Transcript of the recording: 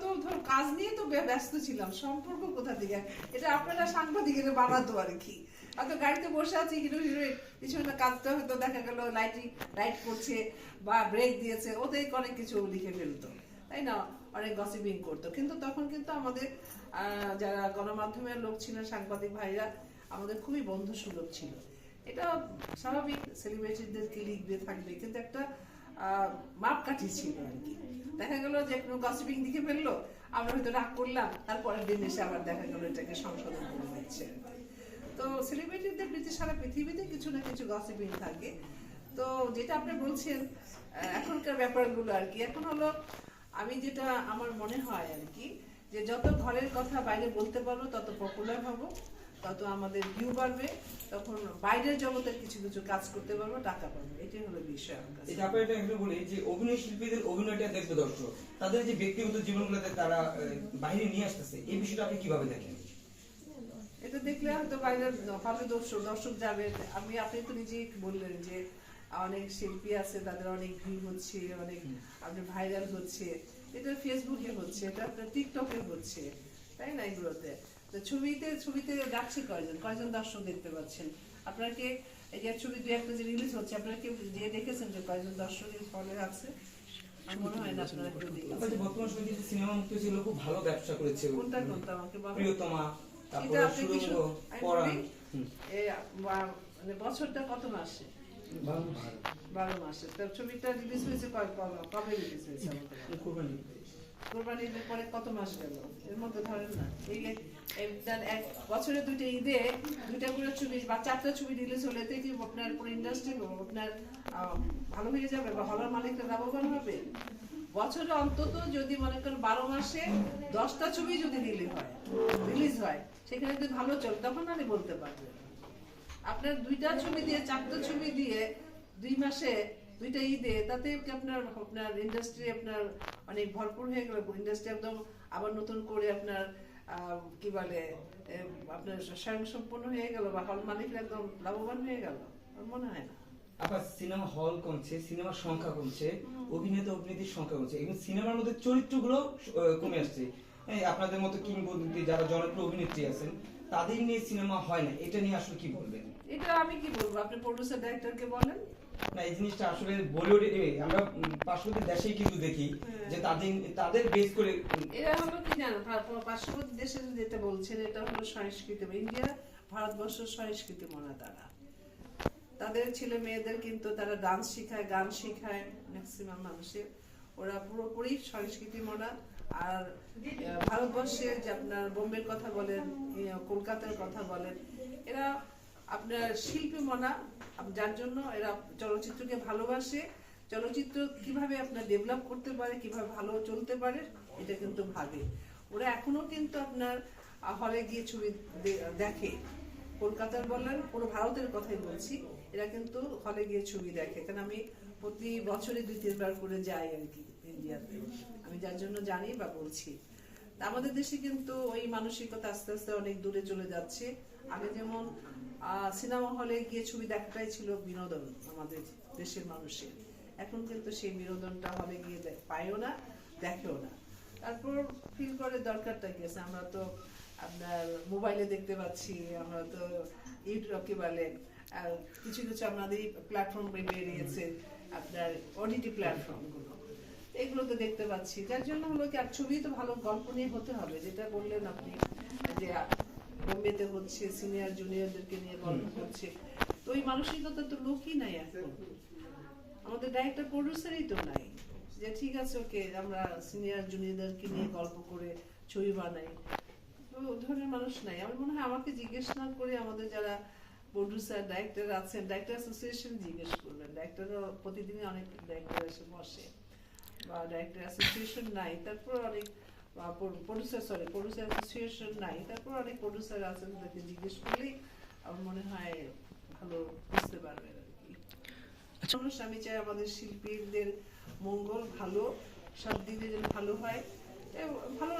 তো ধর কাজ নিয়ে তো ব্যস্ত ছিলাম। সম্পর্ক কোথা থেকে? এটা আপনারা সাংবাদিকের বানাতো আর কি। হয়তো গাড়িতে বসে আছি, হিরো, হিরোইন, পিছনে কাজটা হয়তো দেখা গেল লাইটিং লাইট করছে বা ব্রেক দিয়েছে ওদের অনেক কিছু লিখে ফেলতো। তাই না? অনেক গসিপিং করতো। কিন্তু তখন কিন্তু আমাদের যারা গণমাধ্যমের লোক ছিলেন, সাংবাদিক ভাইরা, আমাদের খুবই বন্ধু সুলভ ছিল। এটা স্বাভাবিক সেলিব্রিটিদেরকে লিখবে, থাকবে, কিন্তু একটা মাপকাঠি ছিল আর কি। দেখা গেল যে কোনো গসিপিং দিকে ফেলল, আমরা হয়তো রাগ করলাম, তারপরের দিন এসে আবার দেখা গেলো এটাকে সংশোধন করে দিচ্ছে। তো সেলিব্রিটিদের প্রতি সারা পৃথিবীতে কিছু না কিছু গসিপিং থাকে। তো যেটা আপনি বলছেন এখনকার ব্যাপারগুলো আর কি। এখন হলো, আমি যেটা আমার মনে হয় আর কি, যে যত ঘরের কথা বাইরে বলতে পারব, তত পপুলার হব। তত আমাদের ভিউ বাড়বে তখন বাইরের জগতের কিছু কিছু কাজ করতে পারব টাকা পাবো। এটাই হলো বিষয় আমার কাছে। এটা আপনার এটা একটু বলি যে অভিনয় শিল্পীদের অভিনয়টা দেখবে দর্শক। তাদের যে ব্যক্তিগত জীবনগুলোতে তারা বাইরে নিয়ে আসতেছে এই বিষয়টা আপনি কীভাবে দেখেন? এটা দেখলে হয়তো বাইরের দর্শক দর্শক যাবে। আমি আপনি তো নিজেই বললেন যে অনেক শিল্পী আছে তাদের অনেক ভিউ হচ্ছে অনেক আপনি ভাইরাল হচ্ছে। এটা ফেসবুকে হচ্ছে এটা আপনার টিকটকে হচ্ছে তাই না এগুলোতে? তো ছবিতে ছবিতে যাচ্ছে কয়জন? কয়জন দর্শক দেখতে পাচ্ছেন? আপনারা কি এই যে ছবি দু একটা যে রিলিজ হচ্ছে আপনারা কি যে দেখেছেন যে কয়জন দর্শকের ফলে আছে? মনে কেউ বর্তমান সিনেমা মুক্তি ছিল খুব ভালো ব্যবসা করেছে। প্রিয়তমা তারপরে সুরঙ্গ পরাণ। বছরটা কত মাসে? বারো মাসে। তো ছবিটা রিলিজ হয়েছে কবে- রিলিজ হয়েছে? কোরবানি ঈদের পরে কত মাস গেল? এর মধ্যে ধরেন না এক বছরে দুইটা ঈদে দুইটা করে ছবি বা চারটা ছবি কি আপনার পুরো ইন্ডাস্ট্রি আপনার ভালো হয়ে যাবে বা মালিকরা লাভবান হবে? বছরে অন্তত যদি মনে করেন বারো মাসে দশটা ছবি যদি রিলিজ হয় রিলিজ হয়, সেখানে যদি ভালো চল, তখন আমি বলতে পারব আপনার দুইটা ছবি দিয়ে, চারটা ছবি দিয়ে দুই মাসে দুইটা ঈদে তাতে আপনার আপনার ইন্ডাস্ট্রি আপনার অনেক ভরপুর হয়ে গেল ইন্ডাস্ট্রি একদম আবার নতুন করে আপনার কি বলে আপনার স্বয়ং সম্পূর্ণ হয়ে গেল বা হল মালিকরা একদম লাভবান হয়ে গেল মনে হয় না। আবার সিনেমা হল কমছে সিনেমার সংখ্যা কমছে অভিনেতা অভিনেত্রীর সংখ্যা কমছে এবং সিনেমার মধ্যে চরিত্রগুলো কমে আসছে। আপনাদের মতো কিংবদন্তি যারা জনপ্রিয় অভিনেত্রী আছেন তাদের নিয়ে সিনেমা হয় না এটা নিয়ে আসলে কি বলবেন? এটা আমি কি বলব? আপনি প্রডিউসার ডাইরেক্টরকে বলেন? না এই জিনিসটা আসলে বলিউডে আমরা পার্শ্ববর্তী দেশেই কিন্তু দেখি যে তাদের তাদের বেস করে এরা হলো কি জানো পার্শ্ববর্তী যেটা বলছেন এটা হলো সংস্কৃতি। ইন্ডিয়া সংস্কৃতি মনা তারা। তাদের ছেলে মেয়েদের কিন্তু তারা ডান্স শেখায় গান শেখায় ম্যাক্সিমাম মানুষের। ওরা পুরোপুরি সংস্কৃতি মনা আর ভারতবর্ষের যে আপনার বোম্বের কথা বলেন কলকাতার কথা বলেন এরা আপনার শিল্পী মনা যার জন্য এরা চলচ্চিত্রকে ভালোবাসে। চলচ্চিত্র কীভাবে আপনার ডেভেলপ করতে পারে, কীভাবে ভালো চলতে পারে, এটা কিন্তু ভাবে। ওরা এখনও কিন্তু আপনার হলে গিয়ে ছবি দেখে। কলকাতার বললেন পুরো ভারতের কথাই বলছি, এরা কিন্তু হলে গিয়ে ছবি দেখে। কারণ আমি প্রতি বছরে দুই, তিনবার করে যাই আর কি ইন্ডিয়াতে। আমি যার জন্য জানি বা বলছি। আমাদের দেশে কিন্তু ওই মানসিকতা আস্তে আস্তে অনেক দূরে চলে যাচ্ছে। আগে যেমন সিনেমা হলে গিয়ে ছবি দেখাটাই ছিল বিনোদন আমাদের দেশের মানুষের এখন কিন্তু সেই বিনোদনটা হলে গিয়ে পায়ও না দেখেও না। তারপর ফিল করে দরকারটা কি আছে? আমরা তো আপনার মোবাইলে দেখতে পাচ্ছি আমরা তো ইউটিউব কি বলে। আহ, কিছু কিছু আমাদের প্ল্যাটফর্ম বেরিয়েছে আপনার ওডিটি প্ল্যাটফর্ম গুলো এগুলোতে দেখতে পাচ্ছি। যার জন্য হলো কি আর ছবি তো ভালো গল্প নিয়ে হতে হবে। যেটা বললেন আপনি যে বোম্বেতে হচ্ছে সিনিয়র জুনিয়রদেরকে নিয়ে গল্প করছে তো ওই মানসিকতা তো লোকই নাই এখন। আমাদের ডাইরেক্টর প্রডিউসারই তো নাই। যে ঠিক আছে ওকে আমরা সিনিয়র জুনিয়রদেরকে নিয়ে গল্প করে ছবি বানাই। তো ও ধরনের মানুষ নাই। আমার মনে হয় আমাকে জিজ্ঞেস না করে আমাদের যারা প্রডিউসার ডাইরেক্টর আছেন ডাইরেক্টর অ্যাসোসিয়েশন জিজ্ঞেস করবেন ডাইরেক্টরও প্রতিদিনই অনেক ডাইরেক্টর এসে বসে। বা ডাইরেক্টর অ্যাসোসিয়েশন নাই তারপর অনেক প্রডিউসার সরি প্রডিউসার অ্যাসোসিয়েশন নাই তারপর অনেক প্রডিউসার আছেন তাদেরকে জিজ্ঞেস করলেই আমার মনে হয় ভালো বুঝতে পারবেন আর কি। আমি চাই আমাদের শিল্পীদের মঙ্গল ভালো সব দিকে যেন ভালো হয়। ভালো